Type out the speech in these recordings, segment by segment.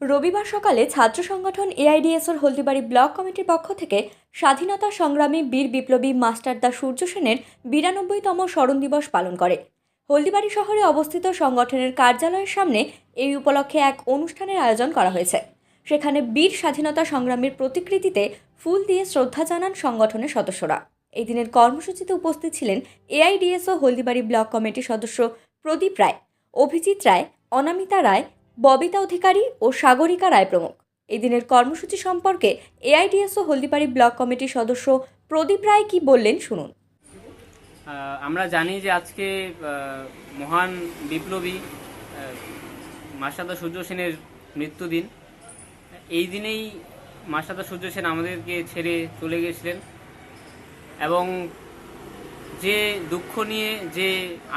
রবিবার সকালে ছাত্র সংগঠন এআইডিএসওর হলদিবাড়ি ব্লক কমিটির পক্ষ থেকে স্বাধীনতা সংগ্রামী বীর বিপ্লবী মাস্টারদা সূর্য সেনের বিরানব্বইতম স্মরণ দিবস পালন করে। হলদিবাড়ি শহরে অবস্থিত সংগঠনের কার্যালয়ের সামনে এই উপলক্ষে এক অনুষ্ঠানের আয়োজন করা হয়েছে। সেখানে বীর স্বাধীনতা সংগ্রামীর প্রতিকৃতিতে ফুল দিয়ে শ্রদ্ধা জানান সংগঠনের সদস্যরা। এই দিনের কর্মসূচিতে উপস্থিত ছিলেন এআইডিএসও হলদিবাড়ি ব্লক কমিটির সদস্য প্রদীপ রায়, অভিজিৎ রায়, অনামিতা রায় ববিতা অধিকারী ও সাগরিকা রায় প্রমুখ এই দিনের কর্মসূচি সম্পর্কে এআইডিএসও হলদিবাড়ি ব্লক কমিটির সদস্য প্রদীপ রায় কি বললেন শুনুন। আমরা জানি যে আজকে মহান বিপ্লবী মাস্টারদা সূর্য সেনের মৃত্যুদিন। এই দিনেই মাস্টারদা সূর্য সেন আমাদেরকে ছেড়ে চলে গেছিলেন এবং যে দুঃখ নিয়ে, যে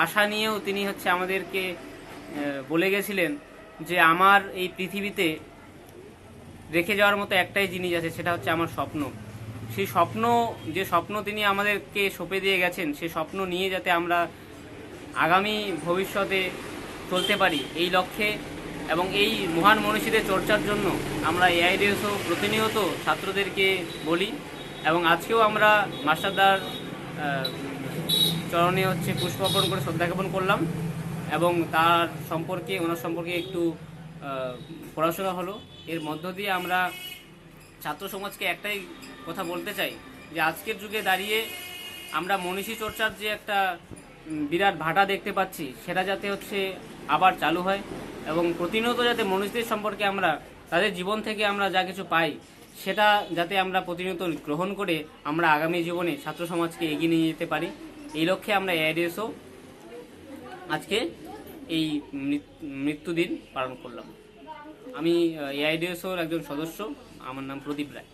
আশা নিয়েও তিনি হচ্ছে আমাদেরকে বলে গেছিলেন যে আমার এই পৃথিবীতে রেখে যাওয়ার মতো একটাই জিনিস আছে, সেটা হচ্ছে আমার স্বপ্ন। সেই স্বপ্ন, যে স্বপ্ন তিনি আমাদেরকে সঁপে দিয়ে গেছেন সেই স্বপ্ন নিয়ে যাতে আমরা আগামী ভবিষ্যতে চলতে পারি, এই লক্ষ্যে এবং এই মহান মনীষীদের চর্চার জন্য আমরা এআইডিএসও প্রতিনিয়ত ছাত্রদেরকে বলি এবং আজকেও আমরা মাস্টারদার চরণে হচ্ছে পুষ্পার্পণ করে শ্রদ্ধা জ্ঞাপন করলাম। এবং তার সম্পর্কে, ওনার সম্পর্কে একটু পড়াশোনা হলো। এর মধ্য দিয়ে আমরা ছাত্র সমাজকে একটাই কথা বলতে চাই, যে আজকের যুগে দাঁড়িয়ে আমরা মনীষী চর্চার যে একটা বিরাট ভাটা দেখতে পাচ্ছি, সেটা যাতে হচ্ছে আবার চালু হয় এবং প্রতিনিয়ত যাতে মনীষীদের সম্পর্কে আমরা, তাদের জীবন থেকে আমরা যা কিছু পাই, সেটা যাতে আমরা প্রতিনিয়ত গ্রহণ করে আমরা আগামী জীবনে ছাত্র সমাজকে এগিয়ে নিয়ে যেতে পারি। এই লক্ষ্যে আমরা এআইডিএসও আজকে এই মৃত্যুদিন পালন করলাম। আমি এআইডিএসওর একজন সদস্য। আমার নাম প্রদীপ রায়।